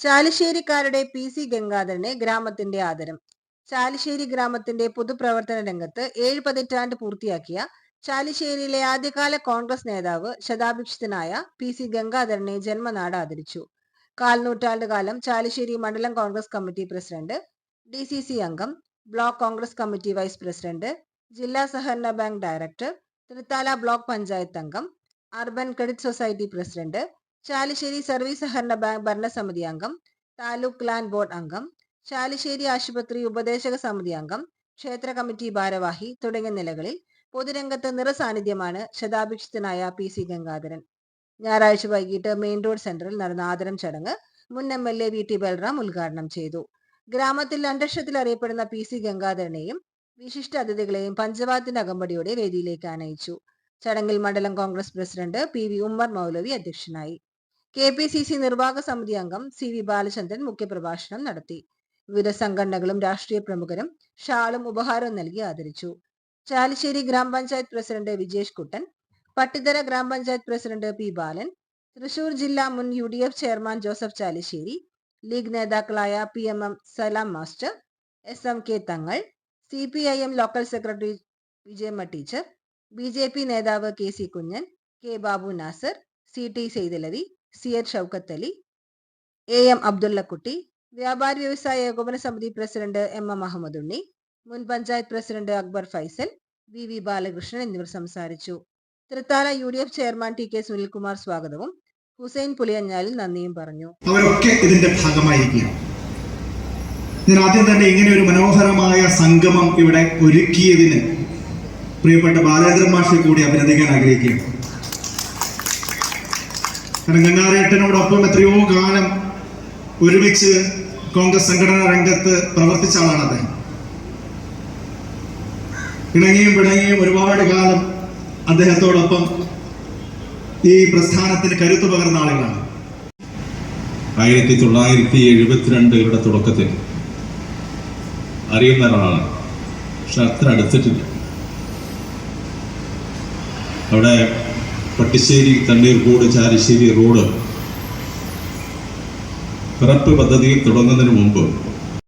ചാലിശ്ശേരിക്കാരുടെ P C ഗംഗാധരനെ ഗ്രാമത്തിന്റെ ആദരം. ചാലിശ്ശേരി ഗ്രാമത്തിന്റെ പൊതുപ്രവർത്തന രംഗത്ത് ഏഴ് പതിറ്റാണ്ട് പൂർത്തിയാക്കിയ ചാലിശ്ശേരിയിലെ ആദ്യകാല കോൺഗ്രസ് നേതാവ് ശതാഭിക്ഷിതനായ പി സി ഗംഗാധരനെ ജന്മനാട് ആദരിച്ചു. കാൽനൂറ്റാണ്ട് കാലം ചാലിശ്ശേരി മണ്ഡലം Congress committee president D C C അംഗം block Congress committee vice president ജില്ലാ സഹകരണ bank director Thrithala block panchayat അംഗം urban credit society president Chalissery service സഹകരണ ബാങ്ക് ഭരണസമിതി അംഗം താലൂക്ക് ലാൻഡ് ബോർഡ് അംഗം ചാലിശ്ശേരി ആശുപത്രി ഉപദേശക സമിതി അംഗം ക്ഷേത്ര കമ്മിറ്റി ഭാരവാഹി തുടങ്ങിയ നിലകളിൽ പൊതുരംഗത്ത് നിറസാന്നിധ്യമാണ് ശതാഭിഷിതനായ പി സി ഗംഗാധരൻ. ഞായറാഴ്ച വൈകിട്ട് മെയിൻ റോഡ് സെന്ററിൽ നടന്ന ആദരം ചടങ്ങ് മുൻ M L A V T Balram ഉദ്ഘാടനം ചെയ്തു. ഗ്രാമത്തിൽ രണ്ടക്ഷത്തിൽ അറിയപ്പെടുന്ന പി സി ഗംഗാധരനെയും വിശിഷ്ട അതിഥികളെയും പഞ്ചവാദത്തിന്റെ അകമ്പടിയോടെ വേദിയിലേക്ക് ആനയിച്ചു. ചടങ്ങിൽ മണ്ഡലം Congress president P V Ummer Moulavi അധ്യക്ഷനായി. കെ പി സി സി നിർവാഹക സമിതി അംഗം സി വി ബാലചന്ദ്രൻ മുഖ്യപ്രഭാഷണം നടത്തി. വിവിധ സംഘടനകളും രാഷ്ട്രീയ പ്രമുഖരും ഷാളും ഉപഹാരവും നൽകി ആദരിച്ചു. ചാലിശ്ശേരി ഗ്രാമപഞ്ചായത്ത് പ്രസിഡന്റ് വിജേഷ് കുട്ടൻ പട്ടിതര ഗ്രാമപഞ്ചായത്ത് പ്രസിഡന്റ് പി ബാലൻ തൃശൂർ ജില്ലാ മുൻ U D F chairman Joseph Chalissery League നേതാക്കളായ P M M Salam master S M K Thangal C P I M local secretary Vijayamma teacher B J P നേതാവ് K C Kunjan K Babu Nasar C T Saithalavi C H Shoukath Ali A M Abdullakutty വ്യാപാരി വ്യവസായ ഏകോപന സമിതി president M M Ahammed Unni മുൻ panchayat president Akbar Faisal V V Balakrishnan എന്നിവർ സംസാരിച്ചു. Thrithala U D F chairman T K Sunilkumar സ്വാഗതവും. ഹുസൈൻ പുലിയഞ്ഞാലിൽ നന്ദിയും പറഞ്ഞു. അവരൊക്കെ ഇതിന്റെ ഭാഗമായിരിക്കുക ഞാൻ ആദ്യം തന്നെ ഇങ്ങനെ ഒരു മനോഹരമായ സംഗമം ഇവിടെ ഒരുക്കിയതിന് പ്രിയപ്പെട്ട ബാലേന്ദ്രൻ മാഷെ കൂടി അഭിനന്ദിക്കാൻ ആഗ്രഹിക്കുകയാണ്. കാരണം ഗംഗാരേട്ടനോടൊപ്പം എത്രയോ കാലം ഒരുമിച്ച് കോൺഗ്രസ് സംഘടനാ രംഗത്ത് പ്രവർത്തിച്ച ആളാണ് അദ്ദേഹം. ഇണങ്ങിയും പിണങ്ങിയും ഒരുപാട് കാലം അദ്ദേഹത്തോടൊപ്പം ഈ പ്രസ്ഥാനത്തിന് കരുത്തു പകർന്ന ആളുകളാണ്. ആയിരത്തി തൊള്ളായിരത്തി എഴുപത്തിരണ്ടുകളുടെ തുടക്കത്തിൽ അറിയുന്ന ഒരാളാണ്. പക്ഷെ അത്ര അടുത്തിട്ടില്ല. അവിടെ പട്ടിശ്ശേരി തണ്ണീർകോട് ചാരിശ്ശേരി റോഡ്. പിറപ്പ് പദ്ധതി തുടങ്ങുന്നതിന് മുമ്പ്